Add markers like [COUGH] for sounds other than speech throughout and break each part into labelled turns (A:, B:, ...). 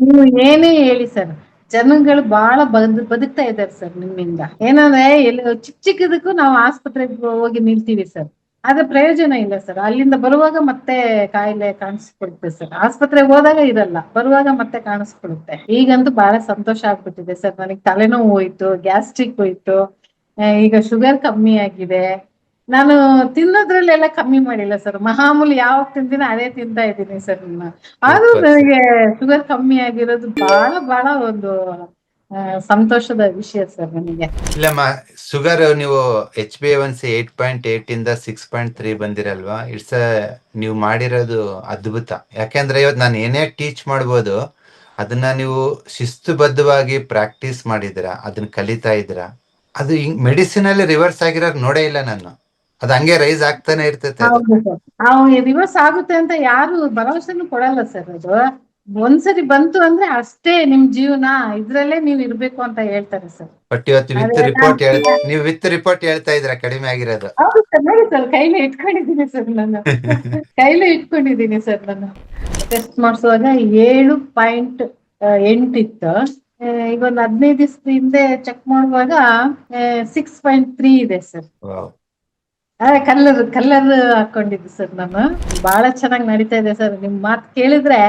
A: ನೀವು ಏನೇ ಹೇಳಿ ಸರ್ ಜನಗಳು ಬಹಳ ಬದ್, ಬದುಕ್ತಾ ಇದ್ದಾರೆ ಸರ್ ನಿಮ್ಮಿಂದ. ಏನಂದ್ರೆ ಎಲ್ಲಿ ಚಿಕ್ಕ ಚಿಕ್ಕದಕ್ಕೂ ನಾವು ಆಸ್ಪತ್ರೆಗೆ ಹೋಗಿ ನಿಲ್ತೀವಿ ಸರ್ ಆದ್ರೆ ಪ್ರಯೋಜನ ಇಲ್ಲ ಸರ್ ಅಲ್ಲಿಂದ ಬರುವಾಗ ಮತ್ತೆ ಕಾಯಿಲೆ ಕಾಣಿಸ್ಕೊಳುತ್ತೆ ಸರ್ ಆಸ್ಪತ್ರೆಗೆ ಹೋದಾಗ ಇರಲ್ಲ, ಬರುವಾಗ ಮತ್ತೆ ಕಾಣಿಸ್ಕೊಳುತ್ತೆ ಈಗಂತೂ ಬಹಳ ಸಂತೋಷ ಆಗ್ಬಿಟ್ಟಿದೆ ಸರ್ ನನಗೆ ತಲೆನೋವು ಹೋಯ್ತು ಗ್ಯಾಸ್ಟ್ರಿಕ್ ಹೋಯ್ತು ಈಗ ಶುಗರ್ ಕಮ್ಮಿ ಆಗಿದೆ. ನಾನು ತಿನ್ನೋದ್ರಲ್ಲೆಲ್ಲ ಕಮ್ಮಿ ಮಾಡಿಲ್ಲ ಸರ್ ಮಾಮೂಲಿ ಯಾವಾಗ ತಿಂದಿನ ಅದೇ ತಿಂತಾ ಇದ್ದೀನಿ ಸರ್ ನಾನು ಆದ್ರೂ ನನಗೆ ಶುಗರ್ ಕಮ್ಮಿ ಆಗಿರೋದು ಬಹಳ ಬಹಳ ಒಂದು ಸಂತೋಷದ ವಿಷಯ ಸರ್ ನನಗೆ.
B: ಇಲ್ಲಮ್ಮ ಶುಗರ್ ನೀವು H B one C eight point eight ಇಂದ ಸಿಕ್ಸ್ ಪಾಯಿಂಟ್ ತ್ರೀ ಬಂದಿರಲ್ವಾ? ಇಟ್ಸ್ ನೀವು ಮಾಡಿರೋದು ಅದ್ಭುತ. ಯಾಕೆಂದ್ರೆ ಇವತ್ತು ನಾನು ಏನೇ ಟೀಚ್ ಮಾಡ್ಬೋದು ಅದನ್ನ ನೀವು ಶಿಸ್ತುಬದ್ಧವಾಗಿ ಪ್ರಾಕ್ಟೀಸ್ ಮಾಡಿದ್ರ ಅದನ್ನ ಕಲಿತಾ ಇದ್ರ ಅದು ಮೆಡಿಸಿನ್ ಅಲ್ಲಿ ರಿವರ್ಸ್ ಆಗಿರೋ ನೋಡೇ ಇಲ್ಲ ನಾನು. ಅದು ಹಂಗೆ ರೈಸ್ ಆಗ್ತಾನೆ ಇರ್ತೈತೆ
A: ರಿವರ್ಸ್ ಆಗುತ್ತೆ ಅಂತ ಯಾರು ಭರವಸೆನು ಕೊಡಲ್ಲ ಸರ್ ಅದು. ಒಂದ್ಸರಿ ಬಂತು ಅಂದ್ರೆ ಅಷ್ಟೇ ನಿಮ್ ಜೀವನ ಇದ್ರಲ್ಲೇ ನೀವ್ ಇರ್ಬೇಕು ಅಂತ ಹೇಳ್ತಾರೆ ಸರ್.
B: ಬಟ್ ಇವತ್ತು ವಿತ್ ರಿಪೋರ್ಟ್ ನೀವು ವಿತ್ ರಿಪೋರ್ಟ್ ಹೇಳ್ತಾ ಇದ್ರ ಕಡಿಮೆ ಆಗಿರೋದು?
A: ಹೌದು ಸರ್ ನೋಡಿ ಸರ್ ಕೈಲೇ ಇಟ್ಕೊಂಡಿದ್ದೀನಿ ಸರ್ ನಾನು. [LAUGHS] ಕೈಲೇ ಇಟ್ಕೊಂಡಿದ್ದೀನಿ ಸರ್ ನಾನು. ಟೆಸ್ಟ್ ಮಾಡಿಸುವಾಗ ಏಳು ಪಾಯಿಂಟ್ ಎಂಟ್ ಇತ್ತು. ಈಗ ಒಂದ್ ಹದಿನೈದು ದಿವಸದ ಹಿಂದೆ ಚೆಕ್ ಮಾಡುವಾಗ ಸಿಕ್ಸ್ ಪಾಯಿಂಟ್ ತ್ರೀ ಇದೆ ಸರ್. ಕಲ್ಲರ್ ಕಲ್ಲರ್ ಹಾಕೊಂಡಿದ್ದು ಸರ್ ನಾನು. ಬಹಳ ಚೆನ್ನಾಗಿ ನಡೀತಾ ಇದೆ ಸರ್. ನಿಮ್ ಮಾತು ಕೇಳಿದ್ರೆ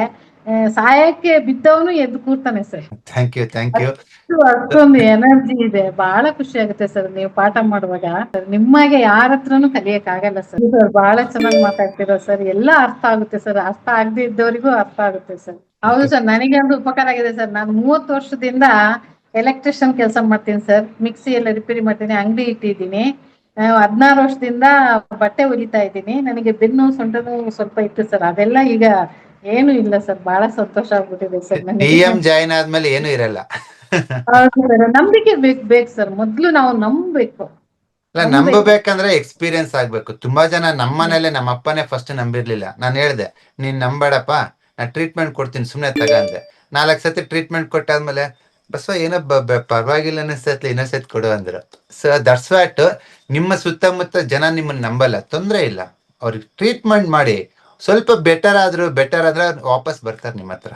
A: ಸಹಾಯಕ್ಕೆ ಸಾಯಕ್ಕೆ ಬಿದ್ದವನು ಎದ್ದು ಕೂರ್ತಾನೆ sir.
B: Thank you thank you
A: ಅಷ್ಟು ಅಷ್ಟೊಂದು ಎನರ್ಜಿ ಇದೆ. ಬಹಳ ಖುಷಿ ಆಗುತ್ತೆ ಸರ್ ನೀವು ಪಾಠ ಮಾಡುವಾಗ. ಸರ್ ನಿಮ್ಮಾಗೆ ಯಾರ ಹತ್ರನು ಕಲಿಯಕ್ ಆಗಲ್ಲ ಸರ್ ಸರ್ ಬಹಳ ಚೆನ್ನಾಗಿ ಮಾತಾಡ್ತಿರೋ ಸರ್. ಎಲ್ಲ ಅರ್ಥ ಆಗುತ್ತೆ ಸರ್. ಅರ್ಥ ಆಗದೆ ಇದ್ದವರಿಗೂ ಅರ್ಥ ಆಗುತ್ತೆ ಸರ್. ಹೌದು ಸರ್ ನನಗೆ ಒಂದು ಉಪಕಾರ ಆಗಿದೆ ಸರ್. ನಾನು ಮೂವತ್ತು ವರ್ಷದಿಂದ ಎಲೆಕ್ಟ್ರಿಷಿಯನ್ ಕೆಲಸ ಮಾಡ್ತೀನಿ ಸರ್. ಮಿಕ್ಸಿ ಎಲ್ಲ ರಿಪೇರಿ ಮಾಡ್ತೀನಿ ಅಂಗಡಿ ಇಟ್ಟಿದ್ದೀನಿ. ಹದಿನಾರು ವರ್ಷದಿಂದ ಬಟ್ಟೆ ಹೊಲಿತಾ ಇದ್ದೀನಿ. ನನಗೆ ಬೆನ್ನು ಸೊಂಟನು ಸ್ವಲ್ಪ ಇತ್ತು ಸರ್. ಅದೆಲ್ಲ ಈಗ ಏನು ಇಲ್ಲ ಸರ್. ಬಹಳ ಸಂತೋಷ ಆಗ್ಬಿಟ್ಟಿದೆ ಸರ್
B: ಡಿಎಂ ಜಾಯಿನ್ ಆದ್ಮೇಲೆ ಏನು ಇರಲ್ಲ.
A: ನಂಬಿಕೆ ಬೇಕು ಬೇಕು ಸರ್. ಮೊದ್ಲು ನಾವು ನಂಬಬೇಕು.
B: ಅಲ್ಲ ನಂಬಬೇಕಂದ್ರೆ ಎಕ್ಸ್ಪೀರಿಯನ್ಸ್ ಆಗ್ಬೇಕು. ತುಂಬಾ ಜನ ನಮ್ಮ ಮನೇಲೆ ನಮ್ಮ ಅಪ್ಪನೇ ಫಸ್ಟ್ ನಂಬಿರ್ಲಿಲ್ಲ. ನಾನು ಹೇಳ್ದೆ ನೀನ್ ನಂಬೇಡಪ್ಪ ನಾ ಟ್ರೀಟ್ಮೆಂಟ್ ಕೊಡ್ತೀನಿ. ಸುಮ್ನೆ ತಗಂದೆ. ನಾಲ್ಕು ಸತಿ ಟ್ರೀಟ್ಮೆಂಟ್ ಕೊಟ್ಟಾದ್ಮೇಲೆ ಬಸವ ಏನೋ ಪರವಾಗಿಲ್ಲ ಅನ್ನಿಸ್ತೈತಿ ಇನ್ನೊಂದ್ ಸತಿ ಕೊಡು ಅಂದ್ರು. ಸೊ ದಟ್ಸ್ ವ್ಯಾಟ್ ನಿಮ್ಮ ಸುತ್ತಮುತ್ತ ಜನ ನಿಮ್ಮನ್ನ ನಂಬಲ್ಲ. ತೊಂದರೆ ಇಲ್ಲ. ಅವ್ರಿಗೆ ಟ್ರೀಟ್ಮೆಂಟ್ ಮಾಡಿ. ಸ್ವಲ್ಪ ಬೆಟರ್ ಆದ್ರು ಬೆಟರ್ ಆದ್ರೆ ವಾಪಸ್ ಬರ್ತಾರೆ ನಿಮ್ಮ ಹತ್ರ.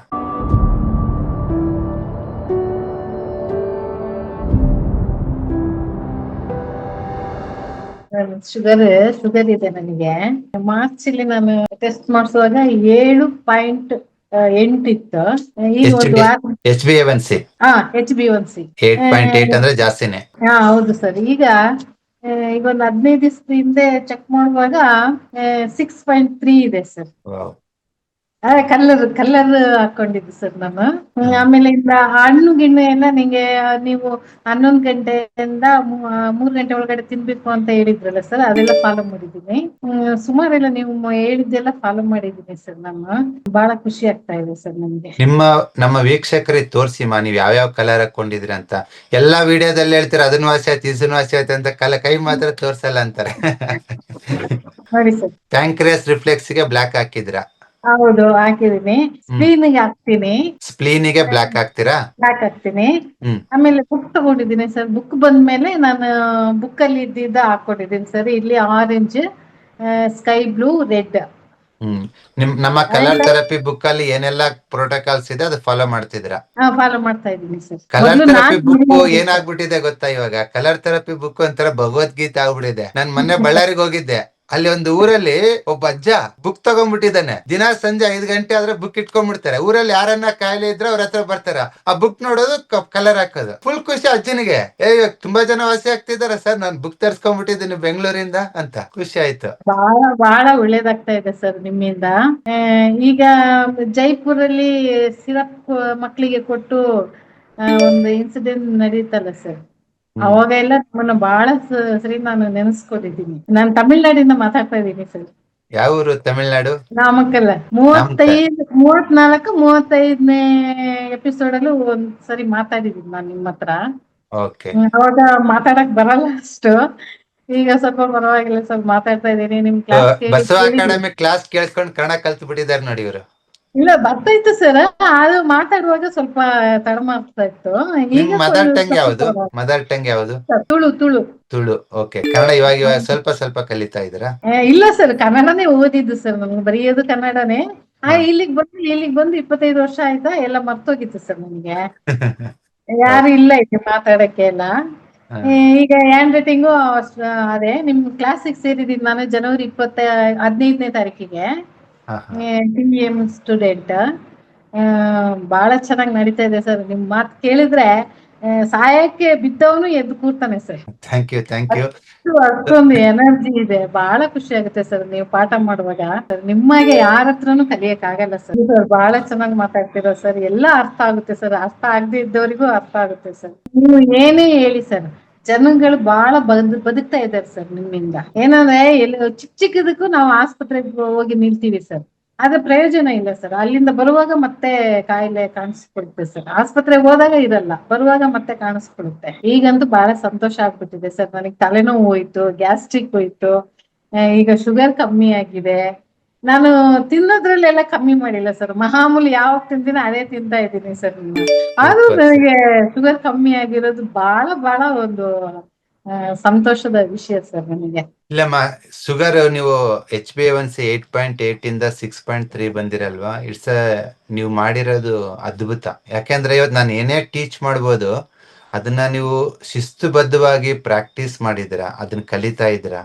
A: ಶುಗರ್ ಶುಗರ್ ಇದೆ ನನಗೆ. ಮಾರ್ಚ್ ಅಲ್ಲಿ ನಾನು ಟೆಸ್ಟ್ ಮಾಡಿಸುವಾಗ ಏಳು ಪಾಯಿಂಟ್ ಎಂಟಿತ್ತು. ಈಗ ಒಂದು ವಾರ
B: ಎಚ್ ಬಿ ಒನ್ ಸಿ
A: ಹಾ H B one C
B: eight point eight ಅಂದ್ರೆ ಜಾಸ್ತಿನೇ.
A: ಹಾ ಹೌದು ಸರ್. ಈಗ ಆ, ಈಗ ಒಂದು ಹದಿನೈದು ದಿವಸದ ಹಿಂದೆ ಚೆಕ್ ಮಾಡುವಾಗ ಸಿಕ್ಸ್ ಪಾಯಿಂಟ್ ತ್ರೀ ಇದೆ ಸರ್.
B: ವಾವ್
A: ಕಲ್ಲರ್ ಕಲ್ಲರ್ ಹಾಕೊಂಡಿದ್ದು ಸರ್ ನಾನು. ಆಮೇಲೆ ಇಂದ ಹಣ್ಣು ಗಿಣ್ಣು ಎಲ್ಲ ನಿಂಗೆ ನೀವು ಹನ್ನೊಂದು ಗಂಟೆಯಿಂದ ಮೂರ್ ಗಂಟೆ ಒಳಗಡೆ ತಿನ್ಬೇಕು ಅಂತ ಹೇಳಿದ್ರಲ್ಲ ಸರ್ ಅದೆಲ್ಲ ಫಾಲೋ ಮಾಡಿದ್ದೀನಿ. ಹ್ಮ್, ಸುಮಾರೆಲ್ಲ ನೀವು ಹೇಳಿದ್ದೆಲ್ಲ ಫಾಲೋ ಮಾಡಿದ್ದೀನಿ ಸರ್ ನಾನು. ಬಹಳ ಖುಷಿ ಆಗ್ತಾ ಇದೆ ಸರ್ ನಮ್ಗೆ.
B: ನಿಮ್ಮ ನಮ್ಮ ವೀಕ್ಷಕರಿಗೆ ತೋರಿಸಿ ಮಾ ನೀವು ಯಾವ್ಯಾವ ಕಲರ್ ಹಾಕೊಂಡಿದ್ರಿ ಅಂತ. ಎಲ್ಲಾ ವಿಡಿಯೋದಲ್ಲಿ ಹೇಳ್ತೀರ ಅದನ್ನ ವಾಸಿ ಆಯ್ತು ಇದನ್ನ ವಾಸಿ ಆಯ್ತು ಅಂತ ಕಲ ಕೈ ಮಾತ್ರ ತೋರ್ಸಲ್ಲ ಅಂತಾರೆ. ಪ್ಯಾಂಕ್ರಿಯಸ್ ರಿಫ್ಲೆಕ್ಸ್ಗೆ ಬ್ಲಾಕ್ ಹಾಕಿದ್ರ
A: ಹೌದು ಹಾಕಿದೀನಿ. ಸ್ಕ್ರೀನ್ಗೆ ಹಾಕ್ತೀನಿ.
B: ಸ್ಪ್ಲೀನಿಗೆ ಬ್ಲಾಕ್ ಹಾಕ್ತೀರಾ?
A: ಬ್ಲಾಕ್ ಹಾಕ್ತೀನಿ.
B: ಹ್ಮ್.
A: ಆಮೇಲೆ ಬುಕ್ ತಗೊಂಡಿದ್ದೀನಿ ಸರ್. ಬುಕ್ ಬಂದ್ಮೇಲೆ ನಾನು ಬುಕ್ ಅಲ್ಲಿ ಇದ್ದಿದ್ದ ಹಾಕೊಂಡಿದ್ದೀನಿ ಸರ್. ಇಲ್ಲಿ orange sky blue red.
B: Hmm. ನಿಮ್ ನಮ್ಮ ಕಲರ್ ಥೆರಪಿ ಬುಕ್ ಅಲ್ಲಿ ಏನೆಲ್ಲ ಪ್ರೋಟೋಕಾಲ್ಸ್ ಇದೆ ಅದು ಫಾಲೋ ಮಾಡ್ತಿದ್ರ
A: ಫಾಲೋ ಮಾಡ್ತಾ ಇದ್ದೀನಿ ಸರ್.
B: ಕಲರ್
A: ಮೊದ್ಲು
B: ಥೆರಪಿ ಬುಕ್ ಏನಾಗ್ಬಿಟ್ಟಿದೆ ಗೊತ್ತಾ ಇವಾಗ? ಕಲರ್ ಥೆರಪಿ ಬುಕ್ ಒಂಥರ ಭಗವದ್ಗೀತೆ ಆಗ್ಬಿಟ್ಟಿದೆ. ನಾನ್ ಮೊನ್ನೆ ಬಳ್ಳಾರಿಗೆ ಹೋಗಿದ್ದೆ. ಅಲ್ಲಿ ಒಂದು ಊರಲ್ಲಿ ಒಬ್ಬ ಅಜ್ಜ ಬುಕ್ ತಗೊಂಡ್ಬಿಟ್ಟಿದ್ದಾನೆ. ದಿನ ಸಂಜೆ ಐದು ಗಂಟೆ ಆದ್ರೆ ಬುಕ್ ಇಟ್ಕೊಂಡ್ಬಿಡ್ತಾರೆ. ಊರಲ್ಲಿ ಯಾರನ್ನ ಕಾಯಿಲೆ ಇದ್ರೆ ಅವ್ರ ಹತ್ರ ಬರ್ತಾರ. ಆ ಬುಕ್ ನೋಡೋದು ಕಲರ್ ಹಾಕೋದು. ಫುಲ್ ಖುಷಿ ಅಜ್ಜನಿಗೆ. ಏಯ್ ತುಂಬಾ ಜನ ವಾಸಿ ಆಗ್ತಿದಾರ ಸರ್. ನಾನ್ ಬುಕ್ ತರ್ಸ್ಕೊಂಡ್ಬಿಟ್ಟಿದ್ದೀನಿ ಬೆಂಗಳೂರಿಂದ ಅಂತ. ಖುಷಿ ಆಯ್ತು.
A: ಬಹಳ ಬಹಳ ಒಳ್ಳೇದಾಗ್ತಾ ಇದೆ ಸರ್ ನಿಮ್ಮಿಂದ. ಈಗ ಜೈಪುರಲ್ಲಿ ಸಿರಪ್ ಮಕ್ಕಳಿಗೆ ಕೊಟ್ಟು ಒಂದು ಇನ್ಸಿಡೆಂಟ್ ನಡೀತಲ್ಲ ಸರ್. ಅವಾಗ ಎಲ್ಲ ನಮ್ಮನ್ನ ಬಹಳ ಸರಿ ನಾನು ನೆನೆಸ್ಕೊಂಡಿದ್ದೀನಿ ನಾನು ತಮಿಳ್ನಾಡಿಂದ ಮಾತಾಡ್ತಾ ಇದ್ದೀನಿ ಸರ್.
B: ಯಾವ ಊರು? ತಮಿಳ್ನಾಡು?
A: ನಾಮಕ್ಕಲ್ಲ ಮೂವತ್ತೈದು ಮೂವತ್ನಾಲ್ಕು ಮೂವತ್ತೈದನೇ ಎಪಿಸೋಡ್ ಅಲ್ಲೂ ಒಂದ್ ಸರಿ ಮಾತಾಡಿದೀನಿ ನಾನು ನಿಮ್ಮ ಹತ್ರ ಅವಾಗ ಮಾತಾಡಕ್ ಬರಲ್ಲ ಅಷ್ಟು. ಈಗ ಸ್ವಲ್ಪ ಪರವಾಗಿಲ್ಲ ಸ್ವಲ್ಪ ಮಾತಾಡ್ತಾ ಇದ್ದೀನಿ. ನಿಮ್ ಕ್ಲಾಸ್
B: ಬಸವ ಅಕಾಡೆಮಿ ಕ್ಲಾಸ್ ಕೇಳ್ಕೊಂಡು ಕನ್ನಡ ಕಲ್ತು ಬಿಟ್ಟಿದ್ದಾರೆ ನೋಡಿ ಇವರು.
A: ಇಲ್ಲ ಬರ್ತಾಯಿತ್ತು ಸರ್ ಅದು ಮಾತಾಡುವಾಗ ಸ್ವಲ್ಪ ತಡಮಾಡ್ತಾ ಇತ್ತು. ಈಗ
B: ಮದರ್ ಟಂಗ್ ಯಾವುದು? ಮದರ್ ಟಂಗ್ ಯಾವುದು?
A: ತುಳು ತುಳು.
B: ತುಳು ಓಕೆ ಕನ್ನಡ ಇವಾಗ ಇವಾಗ ಸ್ವಲ್ಪ ಸ್ವಲ್ಪ ಕಲಿತಾ ಇದ್ದೀರಾ?
A: ಇಲ್ಲ ಸರ್ ಕನ್ನಡನೇ ಓದಿದ್ದು ಸರ್ ನಮ್ಗೆ ಬರೆಯೋದು ಕನ್ನಡನೇ. ಆ ಇಲ್ಲಿಗ್ ಬಂದು ಇಲ್ಲಿಗ್ ಬಂದು ಇಪ್ಪತ್ತೈದು ವರ್ಷ ಆಯ್ತಾ ಎಲ್ಲ ಮರ್ತೋಗಿತ್ತು ಸರ್ ನನಗೆ. [LAUGHS] ಯಾರು ಇಲ್ಲ ಇಲ್ಲಿ ಮಾತಾಡಕ್ಕೆ ಎಲ್ಲ. ಈಗ ಹ್ಯಾಂಡ್ ರೈಟಿಂಗು ಅದೇ ನಿಮ್ ಕ್ಲಾಸಿಗೆ ಸೇರಿದ್ದೀನಿ ನಾನು ಜನವರಿ ಇಪ್ಪತ್ತ ಹದಿನೈದನೇ ತಾರೀಕಿಗೆ. ಎಂ ಸ್ಟೂಡೆಂಟ್ ಬಹಳ ಚೆನ್ನಾಗಿ ನಡೀತಾ ಇದೆ ಸರ್. ನಿಮ್ ಮಾತು ಕೇಳಿದ್ರೆ ಸಹಾಯಕ್ಕೆ ಬಿದ್ದವನು ಎದ್ದು ಕೂರ್ತಾನೆ sir.
B: Thank you thank you
A: ಅಷ್ಟೊಂದು ಎನರ್ಜಿ ಇದೆ. ಬಹಳ ಖುಷಿ ಆಗುತ್ತೆ ಸರ್ ನೀವು ಪಾಠ ಮಾಡುವಾಗ. ಸರ್ ನಿಮ್ಮಾಗೆ ಯಾರ ಹತ್ರನು ಕಲಿಯಕ್ ಆಗಲ್ಲ ಸರ್. ಸರ್ ಬಹಳ ಚೆನ್ನಾಗಿ ಮಾತಾಡ್ತೀರಾ ಸರ್. ಎಲ್ಲ ಅರ್ಥ ಆಗುತ್ತೆ ಸರ್. ಅರ್ಥ ಆಗದೆ ಇದ್ದವರಿಗೂ ಅರ್ಥ ಆಗುತ್ತೆ ಸರ್. ನೀವು ಏನೇ ಹೇಳಿ ಸರ್ ಜನಗಳು ಬಹಳ ಬದ್ ಬದುಕ್ತಾ ಇದ್ದಾರೆ ಸರ್ ನಿಮ್ಮಿಂದ. ಏನಂದ್ರೆ ಎಲ್ಲಿ ಚಿಕ್ಕ ಚಿಕ್ಕದಕ್ಕೂ ನಾವು ಆಸ್ಪತ್ರೆಗೆ ಹೋಗಿ ನಿಲ್ತೀವಿ ಸರ್. ಆದ್ರೆ ಪ್ರಯೋಜನ ಇಲ್ಲ ಸರ್. ಅಲ್ಲಿಂದ ಬರುವಾಗ ಮತ್ತೆ ಕಾಯಿಲೆ ಕಾಣಿಸ್ಕೊಳುತ್ತೆ ಸರ್. ಆಸ್ಪತ್ರೆಗೆ ಹೋದಾಗ ಇರಲ್ಲ. ಬರುವಾಗ ಮತ್ತೆ ಕಾಣಿಸ್ಕೊಳುತ್ತೆ ಈಗಂತೂ ಬಹಳ ಸಂತೋಷ ಆಗ್ಬಿಟ್ಟಿದೆ ಸರ್. ನನಗೆ ತಲೆನೋವು ಹೋಯ್ತು, ಗ್ಯಾಸ್ಟ್ರಿಕ್ ಹೋಯ್ತು. ಈಗ ಶುಗರ್ ಕಮ್ಮಿ ಆಗಿದೆ. ನಾನು ತಿನ್ನೋದ್ರಲ್ಲೆಲ್ಲ ಕಮ್ಮಿ ಮಾಡಿಲ್ಲ ಸರ್ ಮಾಮೂಲಿ ಯಾವಾಗ ತಿಂದಿನ ಅದೇ ತಿಂತಾ ಇದ್ದೀನಿ ಸರ್ ಆದ್ರೂ ನನಗೆ ಶುಗರ್ ಕಮ್ಮಿ ಆಗಿರೋದು ಬಹಳ ಬಹಳ ಒಂದು ಸಂತೋಷದ ವಿಷಯ ಸರ್ ನನಗೆ.
B: ಇಲ್ಲಮ್ಮ ಶುಗರ್ ನೀವು H B one C eight point eight ಇಂದ ಸಿಕ್ಸ್ ಪಾಯಿಂಟ್ ತ್ರೀ ಬಂದಿರಲ್ವಾ? ಇಟ್ಸ್ ನೀವು ಮಾಡಿರೋದು ಅದ್ಭುತ. ಯಾಕೆಂದ್ರೆ ಇವತ್ತು ನಾನು ಏನೇ ಟೀಚ್ ಮಾಡ್ಬೋದು ಅದನ್ನ ನೀವು ಶಿಸ್ತುಬದ್ಧವಾಗಿ ಪ್ರಾಕ್ಟೀಸ್ ಮಾಡಿದಿರ ಅದನ್ನ ಕಲಿತಾ ಇದ್ರ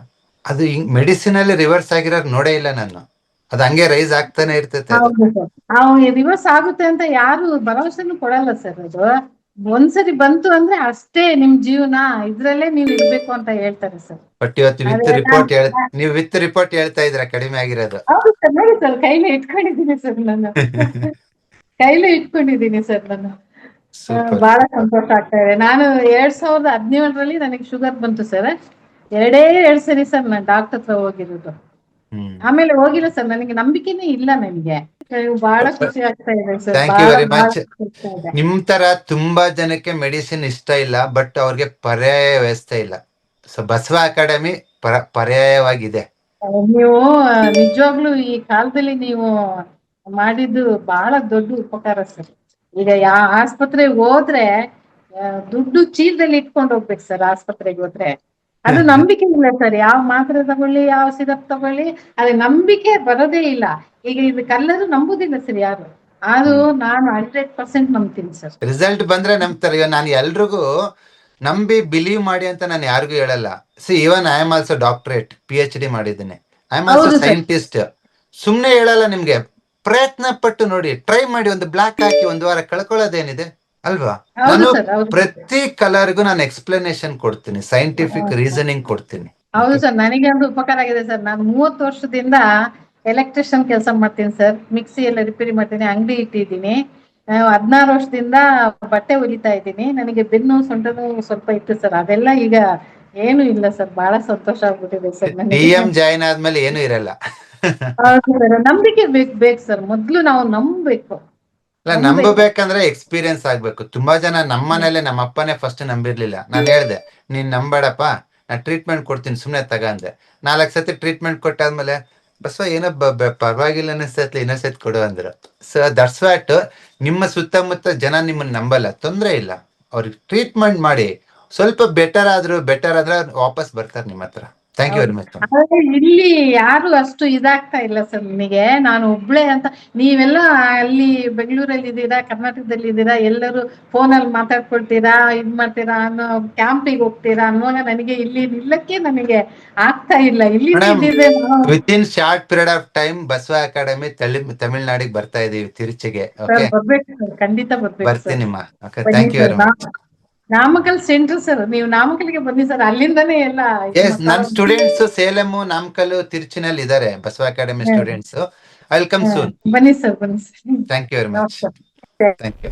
B: ಅದು ಮೆಡಿಸಿನ್ ಅಲ್ಲಿ ರಿವರ್ಸ್ ಆಗಿರೋ ನೋಡೇ ಇಲ್ಲ ನಾನು. ಅದು ಹಂಗೆ ರೈಸ್ ಆಗ್ತಾನೆ ಇರ್ತೈತೆ
A: ರಿವರ್ಸ್ ಆಗುತ್ತೆ ಅಂತ ಯಾರು ಭರವಸೆನು ಕೊಡಲ್ಲ ಸರ್ ಅದು. ಒಂದ್ಸರಿ ಬಂತು ಅಂದ್ರೆ ಅಷ್ಟೇ ನಿಮ್ ಜೀವನ ಇದ್ರಲ್ಲೇ ನೀವ್ ಇರ್ಬೇಕು ಅಂತ ಹೇಳ್ತಾರೆ ಸರ್
B: ಬಟ್ ಇವತ್ತು ವಿತ್ ರಿಪೋರ್ಟ್ ಹೇಳ್ ನೀವು ವಿತ್ ರಿಪೋರ್ಟ್ ಹೇಳ್ತಾ ಇದ್ರ ಕಡಿಮೆ ಆಗಿರೋದು.
A: ಹೌದು ಸರ್ ನೋಡಿ ಸರ್ ಕೈಲೇ ಇಟ್ಕೊಂಡಿದ್ದೀನಿ ಸರ್ ನಾನು. [LAUGHS] ಕೈಲೇ ಇಟ್ಕೊಂಡಿದ್ದೀನಿ ಸರ್ ನಾನು. ಬಹಳ ಸಂತೋಷ ಆಗ್ತಾ ಇದೆ. ನಾನು ಎರಡ್ ಸಾವಿರದ ಹದಿನೇಳರಲ್ಲಿ ನನಗೆ ಶುಗರ್ ಬಂತು ಸರ್ ಎರಡೇ ಎರಡ್ ಸರಿ ಸರ್ ನಾನು ಡಾಕ್ಟರ್ ಹತ್ರ ಹೋಗಿರೋದು. ಆಮೇಲೆ ಹೋಗಿಲ್ಲ ಸರ್ ನನಗೆ ನಂಬಿಕೆನೇ ಇಲ್ಲ ನನಗೆ. ಬಹಳ ಖುಷಿ ಆಗ್ತಾ ಇದೆ ಸರ್.
B: ನಿಮ್ ತರ ತುಂಬಾ ಜನಕ್ಕೆ ಮೆಡಿಸಿನ್ ಇಷ್ಟ ಇಲ್ಲ ಬಟ್ ಅವ್ರಿಗೆ ಪರ್ಯಾಯ ವ್ಯವಸ್ಥೆ ಇಲ್ಲ. ಸೊ ಬಸವ ಅಕಾಡೆಮಿ ಪರ ಪರ್ಯಾಯವಾಗಿದೆ.
A: ನೀವು ನಿಜವಾಗ್ಲೂ ಈ ಕಾಲದಲ್ಲಿ ನೀವು ಮಾಡಿದ್ದು ಬಹಳ ದೊಡ್ಡ ಉಪಕಾರ ಸರ್. ಈಗ ಯಾ ಆಸ್ಪತ್ರೆಗೆ ಹೋದ್ರೆ ದುಡ್ಡು ಚೀಲದಲ್ಲಿ ಇಟ್ಕೊಂಡು ಹೋಗ್ಬೇಕು ಸರ್ ಆಸ್ಪತ್ರೆಗೆ ಹೋದ್ರೆ. ಅದು ನಂಬಿಕೆ ಇಲ್ಲ ಸರ್. ಯಾವ ಮಾತ್ರೆ ತಗೊಳ್ಳಿ ಯಾವ ಸಿರಪ್ ತಗೊಳ್ಳಿ ಅದೇ ನಂಬಿಕೆ ಬರೋದೇ ಇಲ್ಲ. ಈಗ ಇದು ಕಲ್ಲರು ನಂಬುದಿಲ್ಲ ಸರ್ ಯಾರು. ಅದು ನಾನು ಹಂಡ್ರೆಡ್ ಪರ್ಸೆಂಟ್ ನಂಬ್ತೀನಿ ಸರ್.
B: ರಿಸಲ್ಟ್ ಬಂದ್ರೆ ನಂಬ್ತಾರೆ. ಇವಾಗ ನಾನು ಎಲ್ರಿಗೂ ನಂಬಿ ಬಿಲೀವ್ ಮಾಡಿ ಅಂತ ನಾನು ಯಾರಿಗೂ ಹೇಳಲ್ಲ. See even I am also doctorate P H D ಮಾಡಿದ್ದೀನಿ. ಐ ಆಮ್ ಆಲ್ಸೋ ಸೈಂಟಿಸ್ಟ್ ಸುಮ್ನೆ ಹೇಳಲ್ಲ ನಿಮ್ಗೆ. ಪ್ರಯತ್ನ ಪಟ್ಟು ನೋಡಿ ಟ್ರೈ ಮಾಡಿ ಒಂದು ಬ್ಲಾಕ್ ಹಾಕಿ ಒಂದು ವಾರ ಕಳ್ಕೊಳ್ಳೋದೇನಿದೆ? ಅಲ್ವಾ? ನಾನು ಪ್ರತಿ ಕಲರ್ಗೂ ನಾನು ಎಕ್ಸ್ಪ್ಲನೇಷನ್ ಕೊಡ್ತೀನಿ ಸೈಂಟಿಫಿಕ್ ರೀಸನಿಂಗ್ ಕೊಡ್ತೀನಿ.
A: ಹೌದು ಸರ್ ನನಗೆ ಒಂದು ಉಪಕಾರ ಆಗಿದೆ ಸರ್. ನಾನು ಮೂವತ್ತು ವರ್ಷದಿಂದ ಎಲೆಕ್ಟ್ರಿಷಿಯನ್ ಕೆಲಸ ಮಾಡ್ತೀನಿ ಸರ್. ಮಿಕ್ಸಿ ಎಲ್ಲ ರಿಪೇರಿ ಮಾಡ್ತೀನಿ ಅಂಗಡಿ ಇಟ್ಟಿದ್ದೀನಿ. ಹದಿನಾರು ವರ್ಷದಿಂದ ಬಟ್ಟೆ ಹೊಲಿತಾ ಇದ್ದೀನಿ. ನನಗೆ ಬೆನ್ನು ಸೊಂಟನು ಸ್ವಲ್ಪ ಇತ್ತು ಸರ್. ಅದೆಲ್ಲ ಈಗ ಏನು ಇಲ್ಲ ಸರ್. ಬಹಳ ಸಂತೋಷ ಆಗ್ಬಿಟ್ಟಿದೆ ಸರ್
B: ಡಿಎಂ ಜಾಯಿನ್ ಆದ್ಮೇಲೆ ಏನು ಇರಲ್ಲ.
A: ನಂಬಿಕೆ ಬೇಕು ಬೇಕು ಸರ್. ಮೊದ್ಲು ನಾವು ನಂಬಬೇಕು. ನಂಬಬೇಕು.
B: ನಂಬಬೇಕಂದ್ರೆ ಎಕ್ಸ್ಪೀರಿಯನ್ಸ್ ಆಗ್ಬೇಕು. ತುಂಬಾ ಜನ ನಮ್ಮ ಮನೇಲೆ ನಮ್ಮ ಅಪ್ಪನೇ ಫಸ್ಟ್ ನಂಬಿರ್ಲಿಲ್ಲ. ನಾನು ಹೇಳ್ದೆ ನೀನ್ ನಂಬೇಡಪ್ಪ ನಾ ಟ್ರೀಟ್ಮೆಂಟ್ ಕೊಡ್ತೀನಿ ಸುಮ್ನೆ ತಗಂದೆ ನಾಲ್ಕು ಸತಿ ಟ್ರೀಟ್ಮೆಂಟ್ ಕೊಟ್ಟಾದ್ಮೇಲೆ ಬಸ್ವ ಏನೋ ಪರವಾಗಿಲ್ಲ ಅನಿಸ್ತೈತಿ ಇನ್ನೊಂದ್ ಸತಿ ಕೊಡು ಅಂದ್ರು. ಸೊ ದಟ್ಸ್ ವ್ಯಾಟ್ ನಿಮ್ಮ ಸುತ್ತಮುತ್ತ ಜನ ನಿಮ್ಮನ್ನ ನಂಬಲ್ಲ ತೊಂದ್ರೆ ಇಲ್ಲ. ಅವ್ರಿಗೆ ಟ್ರೀಟ್ಮೆಂಟ್ ಮಾಡಿ. ಸ್ವಲ್ಪ ಬೆಟರ್ ಆದ್ರೂ ಬೆಟರ್ ಆದ್ರೆ ವಾಪಸ್ ಬರ್ತಾರೆ ನಿಮ್ಮ ಹತ್ರ. ಥ್ಯಾಂಕ್ ಯು ವೆರಿ ಮಚ್
A: ಇಲ್ಲಿ ಯಾರು ಅಷ್ಟು ಇದಾಗ್ತಾ ಇಲ್ಲ ಸರ್ ನಿಮಗೆ? ನಾನು ಒಬ್ಳೆ ಅಂತ. ನೀವೆಲ್ಲ ಅಲ್ಲಿ ಬೆಂಗಳೂರಲ್ಲಿ ಇದ್ದೀರಾ ಕರ್ನಾಟಕದಲ್ಲಿ ಇದ್ದೀರಾ ಎಲ್ಲರೂ ಫೋನಲ್ಲಿ ಮಾತಾಡ್ಕೊಳ್ತೀರಾ ಇದ್ ಮಾಡ್ತೀರಾ ಅನ್ನೋ ಕ್ಯಾಂಪಿಗೆ ಹೋಗ್ತೀರಾ ಅನ್ನೋ ನನಗೆ ಇಲ್ಲಿ ನಿಲ್ಲಕ್ಕೆ ನನಗೆ ಆಗ್ತಾ ಇಲ್ಲ. ಇಲ್ಲಿ
B: with in short period of time Basava academy ತಳಿ ತಮಿಳ್ನಾಡಿಗೆ ಬರ್ತಾ ಇದೀವಿ ತಿರುಚಿಗೆ.
A: ಖಂಡಿತ ಬರ್ಬೇಕು ಬರ್ತೀನಿ
B: thank you. Very much
A: Namakkal centre sir ನೀವು ನಾಮಕಲ್ಗೆ ಬನ್ನಿ ಸರ್ ಅಲ್ಲಿಂದಾನೇ ಎಲ್ಲ
B: ಎಸ್ ನನ್ನ
A: ಮಾತಾಡೋದು.
B: ಸ್ಟೂಡೆಂಟ್ಸ್ ಸೇಲಂ ನಾಮಕಲ್ ತಿರುಚಿನಲ್ಲಿ ಇದ್ದಾರೆ Basava academy. Students welcome soon
A: ಬನ್ನಿ ಸರ್ ಬನ್ನಿ sir
B: thank you very much thank you